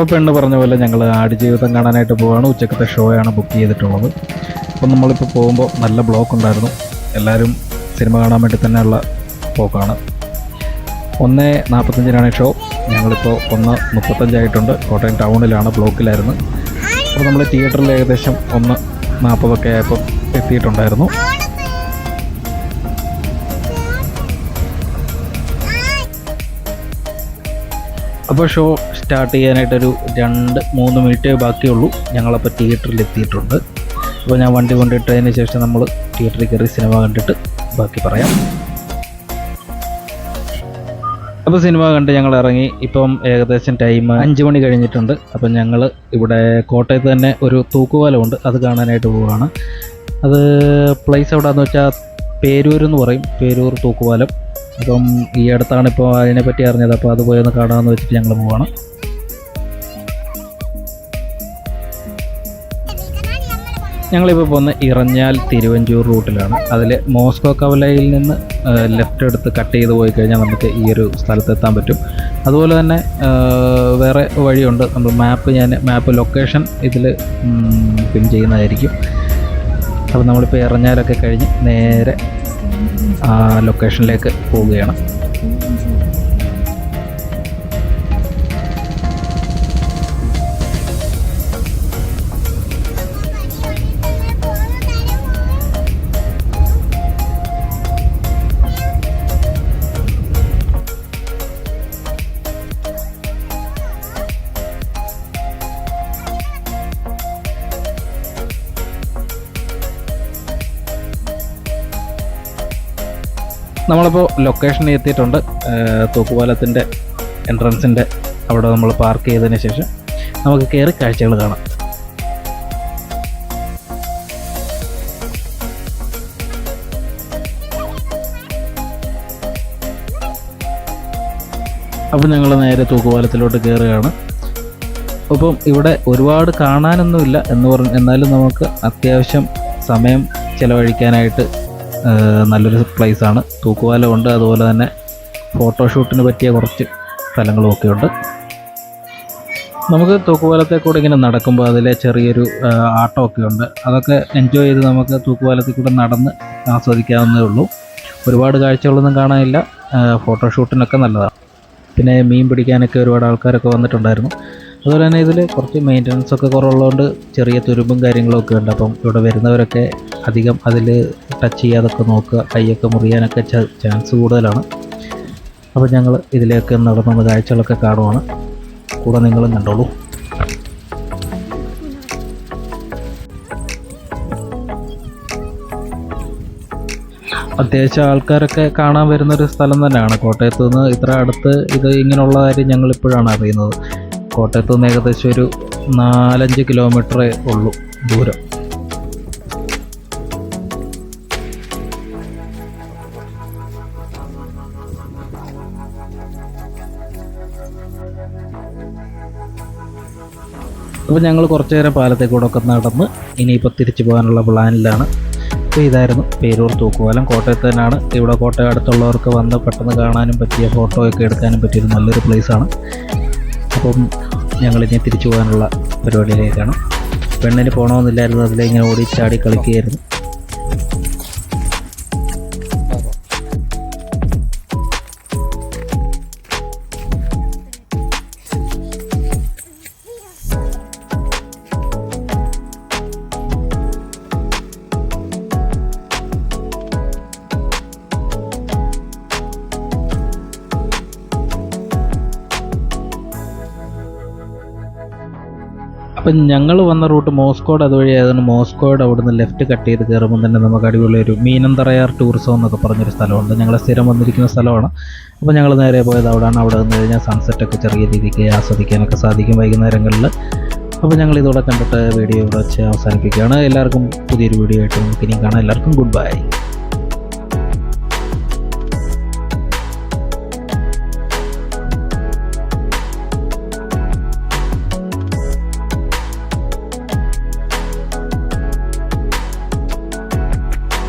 അപ്പോൾ പെണ്ണ് പറഞ്ഞ പോലെ ഞങ്ങൾ ആടുജീവിതം കാണാനായിട്ട് പോവാണ്. ഉച്ചക്കത്തെ ഷോയാണ് ബുക്ക് ചെയ്തിട്ടുള്ളത്. അപ്പം നമ്മളിപ്പോൾ പോകുമ്പോൾ നല്ല ബ്ലോക്ക് ഉണ്ടായിരുന്നു. എല്ലാവരും സിനിമ കാണാൻ വേണ്ടി തന്നെയുള്ള പോക്കാണ് ഒന്ന് നാൽപ്പത്തഞ്ചിനാണ് ഷോ ഞങ്ങളിപ്പോൾ ഒന്ന് മുപ്പത്തഞ്ചായിട്ടുണ്ട്. കോട്ടയം ടൗണിലാണ് ബ്ലോക്കിലായിരുന്നു അപ്പോൾ നമ്മൾ തിയേറ്ററിൽ ഏകദേശം ഒന്ന് നാൽപ്പതൊക്കെ ആയപ്പോൾ എത്തിയിട്ടുണ്ടായിരുന്നു. അപ്പോൾ ഷോ സ്റ്റാർട്ട് ചെയ്യാനായിട്ടൊരു രണ്ട് മൂന്ന് മിനിറ്റേ ബാക്കിയുള്ളൂ. ഞങ്ങളപ്പോൾ തിയേറ്ററിൽ എത്തിയിട്ടുണ്ട് അപ്പോൾ ഞാൻ വണ്ടി കൊണ്ടിട്ടതിന് ശേഷം നമ്മൾ തിയേറ്ററിൽ കയറി സിനിമ കണ്ടിട്ട് ബാക്കി പറയാം. അപ്പോൾ സിനിമ കണ്ട് ഞങ്ങൾ ഇറങ്ങി ഇപ്പം ഏകദേശം ടൈം അഞ്ച് മണി കഴിഞ്ഞിട്ടുണ്ട്. അപ്പം ഞങ്ങൾ ഇവിടെ കോട്ടയത്ത് തന്നെ ഒരു തൂക്കുപാലമുണ്ട്. അത് കാണാനായിട്ട് പോവുകയാണ്. അത് പ്ലേസ് എവിടെയാണെന്ന് വെച്ചാൽ പേരൂർ എന്ന് പറയും. പേരൂർ തൂക്കുപാലം. അപ്പം ഈ അടുത്താണ് ഇപ്പോൾ അതിനെപ്പറ്റി അറിഞ്ഞത്. അപ്പോൾ അത് പോയി ഒന്ന് കാണാമെന്ന് വെച്ചിട്ട് ഞങ്ങൾ പോവാണ്. ഞങ്ങളിപ്പോൾ പോകുന്ന ഇറഞ്ഞാൽ തിരുവഞ്ചൂർ റൂട്ടിലാണ്. അതിൽ മോസ്കോ കവലയിൽ നിന്ന് ലെഫ്റ്റ് എടുത്ത് കട്ട് ചെയ്ത് പോയി കഴിഞ്ഞാൽ നമുക്ക് ഈ ഒരു സ്ഥലത്തെത്താൻ പറ്റും. അതുപോലെ തന്നെ വേറെ വഴിയുണ്ട്. നമ്മൾ മാപ്പ് ഞാൻ മാപ്പ് ലൊക്കേഷൻ ഇതിൽ പിൻ ചെയ്യുന്നതായിരിക്കും. അപ്പോൾ നമ്മളിപ്പോൾ ഇറഞ്ഞാലൊക്കെ കഴിഞ്ഞ് നേരെ ലൊക്കേഷനിലേക്ക് പോവുകയാണ്. നമ്മളിപ്പോൾ ലൊക്കേഷനിൽ എത്തിയിട്ടുണ്ട്. തൂക്കുപാലത്തിന്റെ എൻട്രൻസിന്റെ അവിടെ നമ്മൾ പാർക്ക് ചെയ്തതിന് ശേഷം നമുക്ക് കയറി കാഴ്ചകൾ കാണാം. അപ്പം ഞങ്ങൾ നേരെ തൂക്കുപാലത്തിലോട്ട് കയറുകയാണ് അപ്പം ഇവിടെ ഒരുപാട് കാണാനൊന്നുമില്ല എന്ന് പറഞ്ഞ് എന്നാലും നമുക്ക് അത്യാവശ്യം സമയം ചിലവഴിക്കാനായിട്ട് നല്ലൊരു പ്ലേസാണ് തൂക്കുപാലമുണ്ട് അതുപോലെ തന്നെ ഫോട്ടോഷൂട്ടിന് പറ്റിയ കുറച്ച് സ്ഥലങ്ങളും ഒക്കെ ഉണ്ട്. നമുക്ക് തൂക്കുപാലത്തെ കൂടെ ഇങ്ങനെ നടക്കുമ്പോൾ അതിലെ ചെറിയൊരു ആട്ടമൊക്കെ ഉണ്ട്. അതൊക്കെ എൻജോയ് ചെയ്ത് നമുക്ക് തൂക്കുപാലത്തിൽ കൂടെ നടന്ന് ആസ്വദിക്കാവുന്നേ ഉള്ളൂ. ഒരുപാട് കാഴ്ചകളൊന്നും കാണാനില്ല. ഫോട്ടോഷൂട്ടിനൊക്കെ നല്ലതാണ്. പിന്നെ മീൻ പിടിക്കാനൊക്കെ ഒരുപാട് ആൾക്കാരൊക്കെ വന്നിട്ടുണ്ടായിരുന്നു. അതുപോലെ തന്നെ ഇതിൽ കുറച്ച് മെയിന്റനൻസ് ഒക്കെ കുറവുള്ളതുകൊണ്ട് ചെറിയ തുരുമ്പും കാര്യങ്ങളൊക്കെ ഉണ്ട്. അപ്പം ഇവിടെ വരുന്നവരൊക്കെ അധികം അതിൽ ടച്ച് ചെയ്യാതൊക്കെ നോക്കുക കൈയൊക്കെ മുറിയാനൊക്കെ ചാൻസ് കൂടുതലാണ്. അപ്പോൾ ഞങ്ങൾ ഇതിലേക്ക് നടന്ന കാഴ്ചകളൊക്കെ കാണുവാണ്. കൂടെ നിങ്ങളും കണ്ടോളൂ. അത്യാവശ്യം ആൾക്കാരൊക്കെ കാണാൻ വരുന്ന ഒരു സ്ഥലം തന്നെയാണ്. കോട്ടയത്ത് നിന്ന് ഇത്ര അടുത്ത് ഇത് ഇങ്ങനെയുള്ള കാര്യം ഞങ്ങൾ ഇപ്പോഴാണ് അറിയുന്നത്. കോട്ടയത്ത് നിന്ന് ഏകദേശം ഒരു നാലഞ്ച് കിലോമീറ്ററേ ഉള്ളൂ ദൂരം. അപ്പോൾ ഞങ്ങൾ കുറച്ച് നേരം പാലത്തെ കൂടെ ഒക്കെ നടന്ന് ഇനിയിപ്പോൾ തിരിച്ചു പോകാനുള്ള പ്ലാനിലാണ്. അപ്പോൾ ഇതായിരുന്നു പേരൂർ തൂക്കുപാലം. കോട്ടയത്ത് തന്നെയാണ്. ഇവിടെ കോട്ടയം അടുത്തുള്ളവർക്ക് വന്ന് പെട്ടെന്ന് കാണാനും പറ്റിയ ഫോട്ടോ ഒക്കെ എടുക്കാനും പറ്റിയൊരു നല്ലൊരു പ്ലേസാണ് അപ്പം ഞങ്ങളിനി തിരിച്ചു പോകാനുള്ള പരിപാടിയിലേക്കാണ്. പെണ്ണിന് പോകണമെന്നില്ലായിരുന്നു അതിലേ ഇങ്ങനെ ഓടി ചാടി കളിക്കുകയായിരുന്നു. അപ്പം ഞങ്ങൾ വന്ന റൂട്ട് മോസ്കോഡ് അതുവഴി ആയതുകൊണ്ട് മോസ്കോഡ് അവിടുന്ന് ലെഫ്റ്റ് കട്ട് ചെയ്ത് കയറുമ്പോൾ തന്നെ നമുക്ക് അടിപൊളി ഒരു മീനന്തറയാർ ടൂറിസം എന്നൊക്കെ പറഞ്ഞൊരു സ്ഥലമുണ്ട്. ഞങ്ങൾ സ്ഥിരം വന്നിരിക്കുന്ന സ്ഥലമാണ്. അപ്പോൾ ഞങ്ങൾ നേരെ പോയത് അവിടെയാണ് അവിടെ നിന്ന് കഴിഞ്ഞാൽ സൺസെറ്റ് ഒക്കെ ചെറിയ രീതിക്ക് ആസ്വദിക്കാനൊക്കെ സാധിക്കും വൈകുന്നേരങ്ങളിൽ. അപ്പോൾ ഞങ്ങൾ ഇതോടെ കണ്ടിട്ട് വീഡിയോ ഇവിടെ വെച്ച് അവസാനിപ്പിക്കുകയാണ്. എല്ലാവർക്കും പുതിയൊരു വീഡിയോ ആയിട്ട് നമുക്ക് ഇനി കാണാം. എല്ലാവർക്കും ഗുഡ് ബൈ